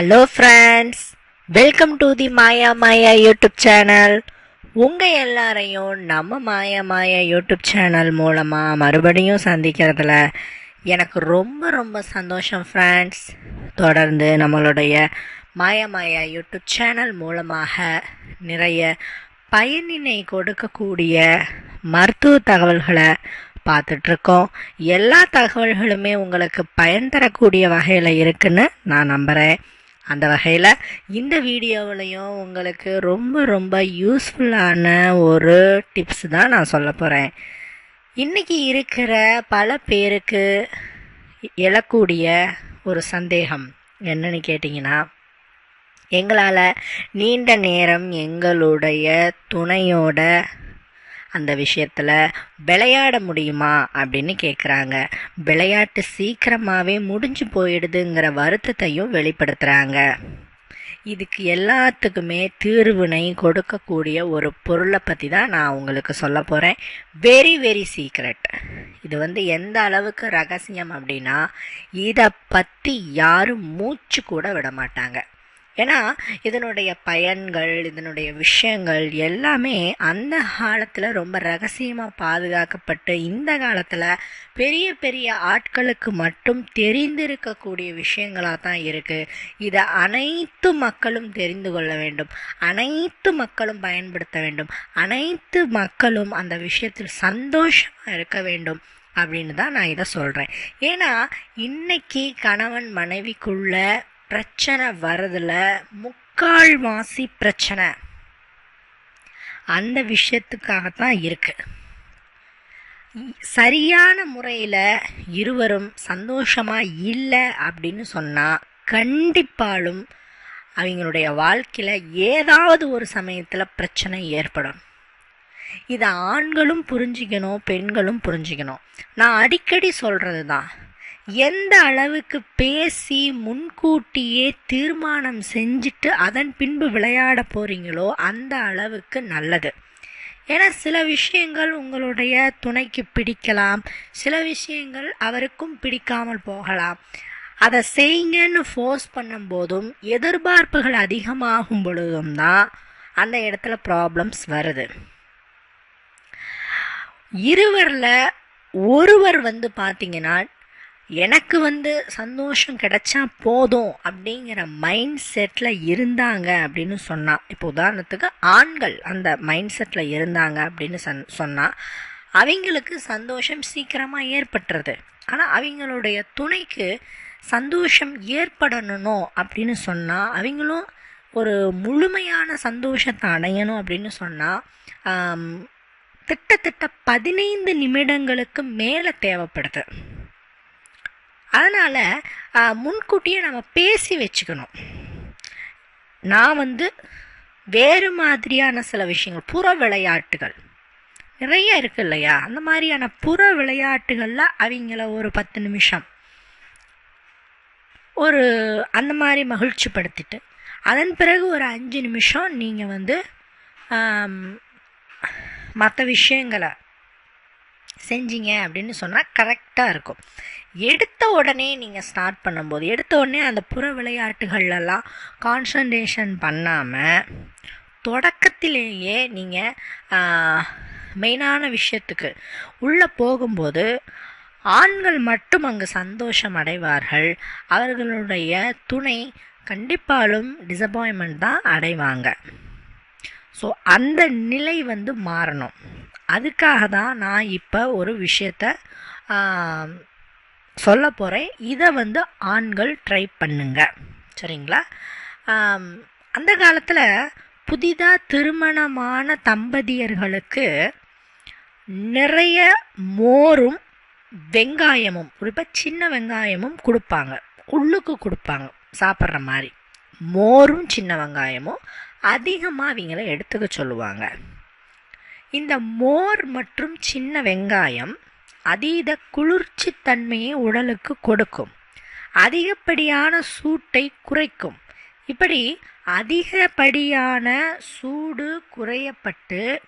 Hello friends welcome to the Maya Maya YouTube channel உங்கள் எல்லாரையும் நம்ம மாயா மாயா யூடியூப் சேனல் மூலமாக மறுபடியும் சந்திக்கிறதுல எனக்கு ரொம்ப ரொம்ப சந்தோஷம் ஃப்ரெண்ட்ஸ் தொடர்ந்து நம்மளுடைய மாயா மாயா யூடியூப் சேனல் மூலமாக நிறைய பயனினை கொடுக்கக்கூடிய மருத்துவ தகவல்களை பார்த்துட்ருக்கோம். எல்லா தகவல்களுமே உங்களுக்கு பயன் தரக்கூடிய வகையில் இருக்குன்னு நான் நம்புகிறேன் அந்த வகையில் இந்த வீடியோவிலையும் உங்களுக்கு ரொம்ப ரொம்ப யூஸ்ஃபுல்லான ஒரு டிப்ஸ் தான் நான் சொல்ல போகிறேன் இன்றைக்கி இருக்கிற பல பேருக்கு எழக்கூடிய ஒரு சந்தேகம் என்னன்னு கேட்டிங்கன்னா எங்களால் நீண்ட நேரம் எங்களுடைய துணையோட அந்த விஷயத்தில் விளையாட முடியுமா அப்படின்னு கேட்குறாங்க விளையாட்டு சீக்கிரமாகவே முடிஞ்சு போயிடுதுங்கிற வருத்தத்தையும் வெளிப்படுத்துகிறாங்க இதுக்கு எல்லாத்துக்குமே தீர்வினை கொடுக்கக்கூடிய ஒரு பொருளை பற்றி தான் நான் உங்களுக்கு சொல்ல போகிறேன் வெரி வெரி சீக்ரெட் இது வந்து எந்த அளவுக்கு ரகசியம் அப்படின்னா இதை பற்றி யாரும் மூச்சு கூட விட மாட்டாங்க. ஏன்னா இதனுடைய பயன்கள் இதனுடைய விஷயங்கள் எல்லாமே அந்த காலத்தில் ரொம்ப ரகசியமாக பாதுகாக்கப்பட்டு இந்த காலத்தில் பெரிய பெரிய ஆட்களுக்கு மட்டும் தெரிந்திருக்கக்கூடிய விஷயங்களாக தான் இருக்குது இதை அனைத்து மக்களும் தெரிந்து கொள்ள வேண்டும். அனைத்து மக்களும் பயன்படுத்த வேண்டும். அனைத்து மக்களும் அந்த விஷயத்தில் சந்தோஷமாக இருக்க வேண்டும் அப்படின்னு தான் நான் இதை சொல்கிறேன் ஏன்னா இன்னைக்கு கணவன் மனைவிக்குள்ள பிரச்சனை வர்றதில் முக்கால்வாசி பிரச்சனை. அந்த விஷயத்துக்காகத்தான் இருக்கு. சரியான முறையில் இருவரும் சந்தோஷமாக இல்லை அப்படின்னு சொன்னால் கண்டிப்பாலும் அவங்களுடைய வாழ்க்கையில் ஏதாவது ஒரு சமயத்தில் பிரச்சனை ஏற்படும். இதை ஆண்களும் புரிஞ்சிக்கணும் பெண்களும் புரிஞ்சிக்கணும். நான் அடிக்கடி சொல்கிறது தான் எந்த அளவுக்கு பேசி முன்கூட்டியே தீர்மானம் செஞ்சுட்டு அதன் பின்பு விளையாட போகிறீங்களோ அந்த அளவுக்கு நல்லது. ஏன்னா சில விஷயங்கள் உங்களுடைய துணைக்கு பிடிக்கலாம். சில விஷயங்கள் அவருக்கும் பிடிக்காமல் போகலாம். அதை செய்யுங்கன்னு ஃபோர்ஸ் பண்ணும்போதும் எதிர்பார்ப்புகள் அதிகமாகும் பொழுதும் தான் அந்த இடத்துல ப்ராப்ளம்ஸ் வருது. இருவரில் ஒருவர் வந்து பார்த்தீங்கன்னா எனக்கு வந்து சந்தோஷம் கிடைச்சா போதும் அப்படிங்கிற மைண்ட் செட்டில் இருந்தாங்க அப்படின்னு சொன்னால் இப்போ உதாரணத்துக்கு ஆண்கள் அந்த மைண்ட் செட்டில் இருந்தாங்க அப்படின்னு சன் சொன்னால் அவங்களுக்கு சந்தோஷம் சீக்கிரமாக ஏற்பட்டுறது ஆனால் அவங்களுடைய துணைக்கு சந்தோஷம் ஏற்படணும் அப்படின்னு சொன்னால் அவங்களும் ஒரு முழுமையான சந்தோஷத்தை அடையணும் அப்படின்னு சொன்னால் திட்டத்திட்ட பதினைந்து நிமிடங்களுக்கு மேலே தேவைப்படுது. அதனால் முன்கூட்டியே நம்ம பேசி வச்சுக்கணும். நான் வந்து வேறு மாதிரியான சில விஷயங்கள் புற விளையாட்டுகள். நிறைய இருக்கு இல்லையா? அந்த மாதிரியான புற விளையாட்டுகளில் அவங்கள ஒரு பத்து நிமிஷம் ஒரு அந்த மாதிரி மகிழ்ச்சிப்படுத்திட்டு அதன் பிறகு ஒரு அஞ்சு நிமிஷம் நீங்கள் வந்து மற்ற விஷயங்களை செஞ்சீங்க அப்படின்னு சொன்னால் கரெக்டாக இருக்கும். எடுத்த உடனே நீங்கள் ஸ்டார்ட் பண்ணும்போது எடுத்த உடனே அந்த புற விளையாட்டுகள்லாம் கான்சன்ட்ரேஷன் பண்ணாமல் தொடக்கத்திலேயே நீங்கள் மெயினான விஷயத்துக்கு உள்ளே போகும்போது ஆண்கள் மட்டும் அங்கு சந்தோஷம் அடைவார்கள். அவர்களுடைய துணை கண்டிப்பாலும் டிசப்பாயின்மெண்ட் தான் அடைவாங்க. ஸோ அந்த நிலை வந்து மாறணும். அதுக்காக தான் நான் இப்போ ஒரு விஷயத்த சொல்ல போகிறேன் இதை வந்து ஆண்கள் ட்ரை பண்ணுங்க. சரிங்களா? அந்த காலத்தில் புதிதாக திருமணமான தம்பதியர்களுக்கு நிறைய மோரும் வெங்காயமும் குறிப்பாக சின்ன வெங்காயமும் கொடுப்பாங்க. உள்ளுக்கு கொடுப்பாங்க. சாப்பிட்ற மாதிரி. மோரும் சின்ன வெங்காயமும் அதிகமாக அவங்கள எடுத்துக்க சொல்லுவாங்க. இந்த மோர் மற்றும் சின்ன வெங்காயம் அதீத குளிர்ச்சி தன்மையை உடலுக்கு கொடுக்கும். அதிகப்படியான சூட்டை குறைக்கும். இப்படி அதிகப்படியான சூடு குறையப்பட்டு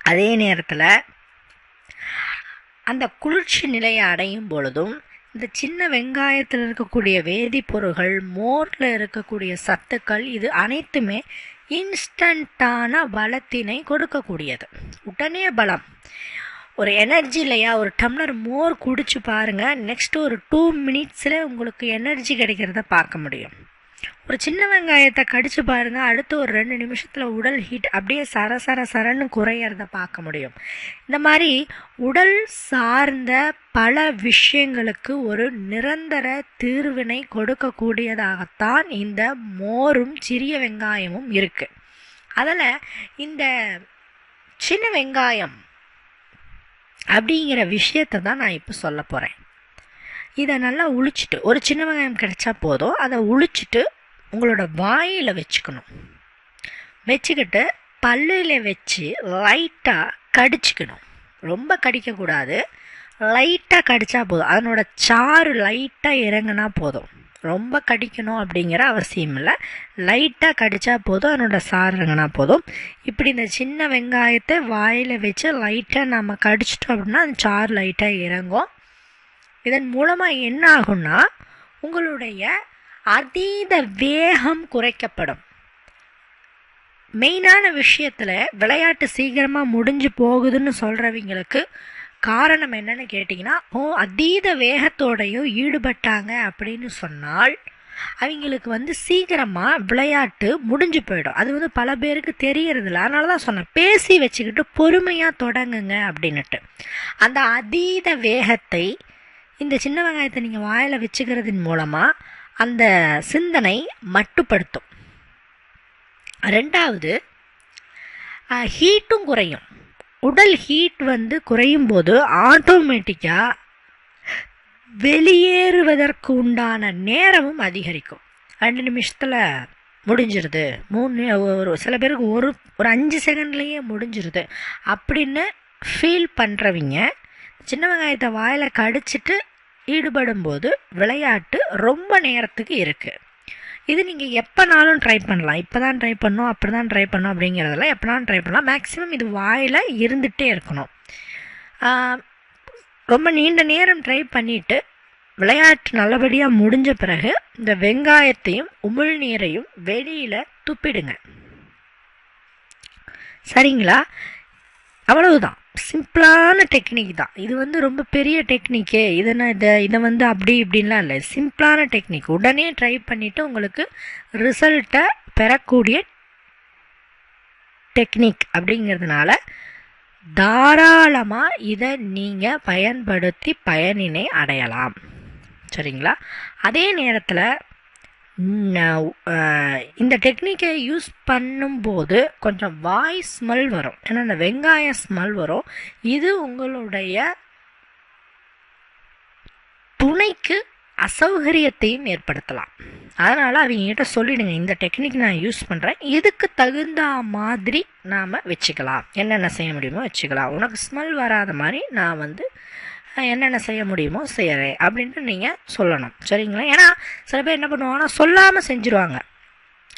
அதே நேரத்தில் அந்த குளிர்ச்சி நிலையை அடையும் பொழுதும் இந்த சின்ன வெங்காயத்தில் இருக்கக்கூடிய வேதிப்பொருட்கள் மோரில் இருக்கக்கூடிய சத்துக்கள் இது அனைத்துமே இன்ஸ்டண்ட்டான பலத்தினை கொடுக்கக்கூடியது. உடனே பலம். ஒரு எனர்ஜி இல்லையா? ஒரு டம்ளர் மோர் குடிச்சு பாருங்கள் நெக்ஸ்ட் ஒரு டூ மினிட்ஸில் உங்களுக்கு எனர்ஜி கிடைக்கிறத பார்க்க முடியும். ஒரு சின்ன வெங்காயத்தை கடிச்சு பாருங்க. அடுத்து ஒரு ரெண்டு நிமிஷத்தில் உடல் ஹீட் அப்படியே சர சர சரன்னு குறையிறத பார்க்க முடியும். இந்த மாதிரி உடல் சார்ந்த பல விஷயங்களுக்கு ஒரு நிரந்தர தீர்வினை கொடுக்கக்கூடியதாகத்தான் இந்த மோரும் சிறிய வெங்காயமும் இருக்குது அதில் இந்த சின்ன வெங்காயம் அப்படிங்கிற விஷயத்தை தான் நான் இப்போ சொல்ல போகிறேன் இதை நல்லா உளிச்சிட்டு ஒரு சின்ன வெங்காயம் கிடைச்சா போதும். அதை உளிச்சிட்டு உங்களோட வாயில் வச்சுக்கணும். வச்சுக்கிட்டு பல்லில் வச்சு லைட்டாக கடிச்சிக்கணும். ரொம்ப கடிக்கக்கூடாது. லைட்டாக கடித்தா போதும். அதனோட சாறு லைட்டாக இறங்குனா போதும். ரொம்ப கடிக்கணும் அப்படிங்கிற அவசியம் இல்லை. லைட்டாக கடித்தா போதும். அதனோட சாறு இறங்கினா போதும். இப்படி இந்த சின்ன வெங்காயத்தை வாயில் வச்சு லைட்டாக நம்ம கடிச்சிட்டோம் அப்படின்னா அந்த சாறு லைட்டாக இறங்கும். இதன் மூலமாக என்ன ஆகும்னா உங்களுடைய அதீத வேகம் குறைக்கப்படும். மெயினான விஷயத்தில் விளையாட்டு சீக்கிரமாக முடிஞ்சு போகுதுன்னு சொல்கிறவங்களுக்கு காரணம் என்னன்னு கேட்டிங்கன்னா ஓ அதீத வேகத்தோடையும் ஈடுபட்டாங்க அப்படின்னு சொன்னால் அவங்களுக்கு வந்து சீக்கிரமாக விளையாட்டு முடிஞ்சு போயிடும். அது வந்து பல பேருக்கு தெரியறதில்ல. அதனால தான் சொன்னேன் பேசி வச்சுக்கிட்டு பொறுமையாக தொடங்குங்க அப்படின்னுட்டு. அந்த அதீத வேகத்தை இந்த சின்ன வெங்காயத்தை நீங்கள் வாயில் வச்சுக்கிறதின் மூலமாக அந்த சிந்தனை மட்டுப்படுத்தும். ரெண்டாவது ஹீட்டும் குறையும். உடல் ஹீட் வந்து குறையும் போது ஆட்டோமேட்டிக்காக வெளியேறுவதற்கு உண்டான நேரமும் அதிகரிக்கும். ரெண்டு நிமிஷத்தில் முடிஞ்சிருது. மூணு ஒரு சில பேருக்கு ஒரு ஒரு அஞ்சு செகண்ட்லேயே முடிஞ்சிருது. அப்படின்னு ஃபீல் பண்ணுறவங்க சின்ன வெங்காயத்தை வாயில் கடிச்சிட்டு ஈடுபடும்போது விளையாட்டு ரொம்ப நேரத்துக்கு இருக்குது இது நீங்கள் எப்போனாலும் ட்ரை பண்ணலாம். இப்போ தான் ட்ரை பண்ணோம் அப்படி தான் ட்ரை பண்ணோம் அப்படிங்கிறதெல்லாம் எப்போனாலும் ட்ரை பண்ணலாம். மேக்ஸிமம் இது வாயில் இருந்துகிட்டே இருக்கணும். ரொம்ப நீண்ட நேரம் ட்ரை பண்ணிவிட்டு விளையாட்டு நல்லபடியாக முடிஞ்ச பிறகு இந்த வெங்காயத்தையும் உமிழ்நீரையும் வெளியில் துப்பிடுங்க. சரிங்களா? அவ்வளவுதான். சிம்பிளான டெக்னிக் தான். இது வந்து ரொம்ப பெரிய டெக்னிக்கே இதை நான் இதை இதை வந்து அப்படி இப்படின்லாம் இல்லை. சிம்பிளான டெக்னிக் உடனே ட்ரை பண்ணிவிட்டு உங்களுக்கு ரிசல்ட்டை பெறக்கூடிய டெக்னிக் அப்படிங்கிறதுனால தாராளமாக இதை நீங்கள் பயன்படுத்தி பயனினை அடையலாம். சரிங்களா? அதே நேரத்தில் Uh, இந்த டெக்னிக்கை யூஸ் பண்ணும்போது கொஞ்சம் வாய் ஸ்மெல் வரும். ஏன்னா இந்த வெங்காய ஸ்மெல் வரும். இது உங்களுடைய துணைக்கு அசௌகரியத்தையும் ஏற்படுத்தலாம். அதனால் அவங்ககிட்ட சொல்லிடுங்க இந்த டெக்னிக் நான் யூஸ் பண்ணுறேன் இதுக்கு தகுந்த மாதிரி நாம் வச்சுக்கலாம். என்னென்ன செய்ய முடியுமோ வச்சுக்கலாம். உனக்கு ஸ்மெல் வராத மாதிரி நான் வந்து என்னென்ன செய்ய முடியுமோ செய்கிறேன் அப்படின்ட்டு நீங்கள் சொல்லணும். சரிங்களா? ஏன்னா சில பேர் என்ன பண்ணுவாங்கன்னா சொல்லாமல் செஞ்சுருவாங்க.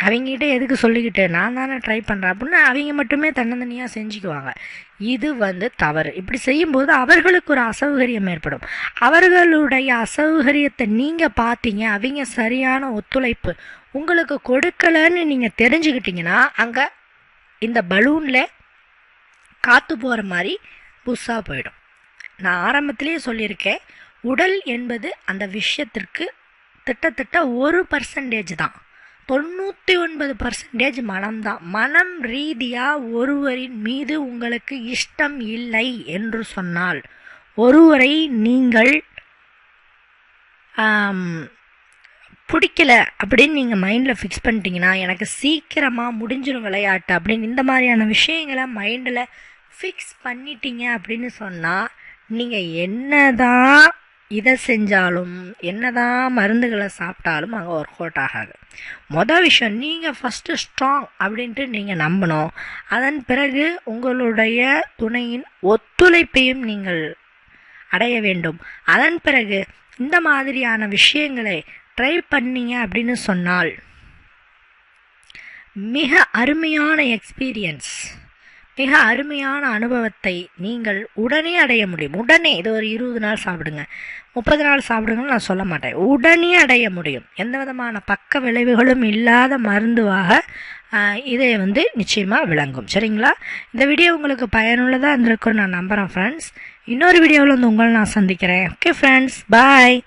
அவங்ககிட்ட எதுக்கு சொல்லிக்கிட்டு நான் தானே ட்ரை பண்ணுறேன் அப்படின்னு அவங்க மட்டுமே தன்னந்தனியாக செஞ்சுக்குவாங்க. இது வந்து தவறு. இப்படி செய்யும்போது அவர்களுக்கு ஒரு அசௌகரியம் ஏற்படும். அவர்களுடைய அசௌகரியத்தை நீங்கள் பார்த்தீங்க அவங்க சரியான ஒத்துழைப்பு உங்களுக்கு கொடுக்கலன்னு நீங்கள் தெரிஞ்சுக்கிட்டீங்கன்னா அங்கே இந்த பலூனில் காற்று போகிற மாதிரி புதுசாக போயிடும். நான் ஆரம்பத்திலேயே சொல்லியிருக்கேன் உடல் என்பது அந்த விஷயத்திற்கு திட்டத்தட்ட ஒரு பர்சன்டேஜ் தான். தொண்ணூற்றி ஒன்பது பர்சன்டேஜ் மனம்தான் மனம் ரீதியாக ஒருவரின் மீது உங்களுக்கு இஷ்டம் இல்லை என்று சொன்னால் ஒருவரை நீங்கள் பிடிக்கல அப்படின்னு நீங்கள் மைண்டில் ஃபிக்ஸ் பண்ணிட்டீங்கன்னா எனக்கு சீக்கிரமாக முடிஞ்சிடும் விளையாட்டு அப்படின்னு இந்த மாதிரியான விஷயங்களை மைண்டில் ஃபிக்ஸ் பண்ணிட்டீங்க அப்படின்னு சொன்னால் நீங்கள் என்னதான் இதை செஞ்சாலும் என்னதான் மருந்துகளை சாப்பிட்டாலும் அங்கே ஒர்க் அவுட் ஆகாது. மொதல் விஷயம் நீங்கள் ஃபஸ்ட்டு ஸ்ட்ராங் அப்படின்ட்டு நீங்கள் நம்பணும். அதன் பிறகு உங்களுடைய துணையின் ஒத்துழைப்பையும் நீங்கள் அடைய வேண்டும். அதன் பிறகு இந்த மாதிரியான விஷயங்களை ட்ரை பண்ணீங்க அப்படின்னு சொன்னால் மிக அருமையான எக்ஸ்பீரியன்ஸ் மிக அருமையான அனுபவத்தை நீங்கள் உடனே அடைய முடியும். உடனே இது ஒரு இருபது நாள் சாப்பிடுங்க. முப்பது நாள் சாப்பிடுங்கன்னு நான் சொல்ல மாட்டேன். உடனே அடைய முடியும். எந்த விதமான பக்க விளைவுகளும் இல்லாத மருந்துவாக இதை வந்து நிச்சயமாக விளங்கும். சரிங்களா? இந்த வீடியோ உங்களுக்கு பயனுள்ளதாக இருந்திருக்குன்னு நான் நம்புகிறேன் ஃப்ரெண்ட்ஸ் இன்னொரு வீடியோவில் வந்து உங்களை நான் சந்திக்கிறேன். Okay friends bye